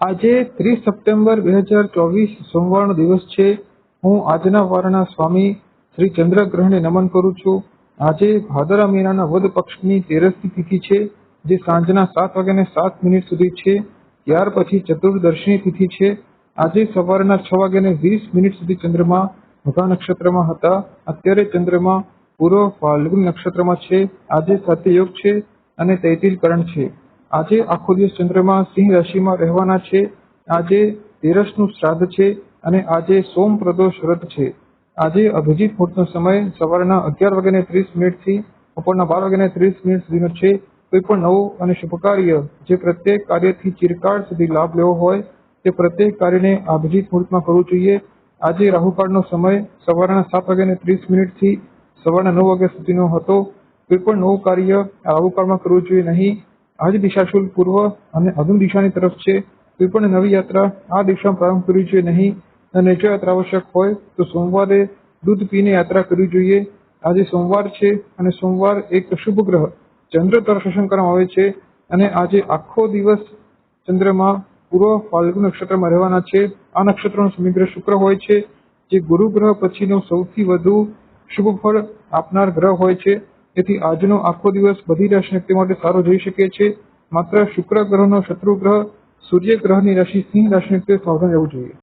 આજે ત્રીસ સપ્ટેમ્બર બે હજાર ચોવીસ સોમવારનો દિવસ છે. હું આજના વારના સ્વામી શ્રી ચંદ્રગ્રહણને નમન કરું છું. આજે ભાદરા મહિનાના વદ પક્ષની તેરસની તિથિ છે, જે સાંજના સાત વાગ્યાને સાત મિનિટ સુધી છે. ત્યાર પછી ચતુર્દશીની તિથિ છે. આજે સવારના છ વાગ્યાને વીસ મિનિટ સુધી ચંદ્રમા મઘા નક્ષત્રમાં હતા. અત્યારે ચંદ્રમા પૂર્વ ફાલ્ગુન નક્ષત્રમાં છે. આજે સત્યયોગ છે અને તૈતિલ છે. આજે આખો દિવસ ચંદ્રમા સિંહ રાશિમાં રહેવાના છે. આજે તેરસનું શ્રાદ્ધ છે અને આજે સોમ પ્રદોષ વ્રત છે. આજે અભિજીત મુહૂર્તનો સમય સવારના અગિયાર વાગ્યાને ત્રીસ મિનિટથી બપોરના બાર વાગ્યાને ત્રીસ મિનિટ સુધીનો છે. કોઈ પણ નવું અને શુભ કાર્ય જે પ્રત્યેક કાર્યથી ચિરકાળ સુધી લાભ લેવો હોય તે પ્રત્યેક કાર્યને અભિજીત મુહૂર્તમાં કરવું જોઈએ. આજે રાહુકાળનો સમય સવારના સાત વાગ્યાને ત્રીસ મિનિટથી સવારના નવ વાગ્યા સુધીનો હતો. કોઈ પણ નવું કાર્ય રાહુકાળમાં કરવું જોઈએ નહીં. આજ દિશાશુલ પૂર્વ અને અગ્નિ દિશાની તરફ છે. કોઈ પણ નવી યાત્રા આ દિશામાં પ્રારંભ કરવી જોઈએ નહીં. અને જો યાત્રા આવશ્યક હોય તો સોમવારે દૂધ પીને યાત્રા કરવી જોઈએ. આજે સોમવાર છે અને સોમવાર એક શુભ ગ્રહ, ચંદ્ર તરફ શાસન કરવામાં આવે છે. અને આજે આખો દિવસ ચંદ્રમાં પૂર્વ ફાલ્ગુ નક્ષત્રમાં રહેવાના છે. આ નક્ષત્રનો સમગ્ર શુક્ર હોય છે. જે ગુરુ ગ્રહ પછીનો સૌથી વધુ શુભ ફળ આપનાર ગ્રહ હોય છે. તેથી આજનો આખો દિવસ બધી રાશિ વ્યક્તિ માટે સારો જઈ શકે છે. માત્ર શુક્ર ગ્રહનો શત્રુ ગ્રહ સૂર્ય ગ્રહની રાશિ સિંહ રાશિ વ્યક્તિએ સાવધાન રહેવું જોઈએ.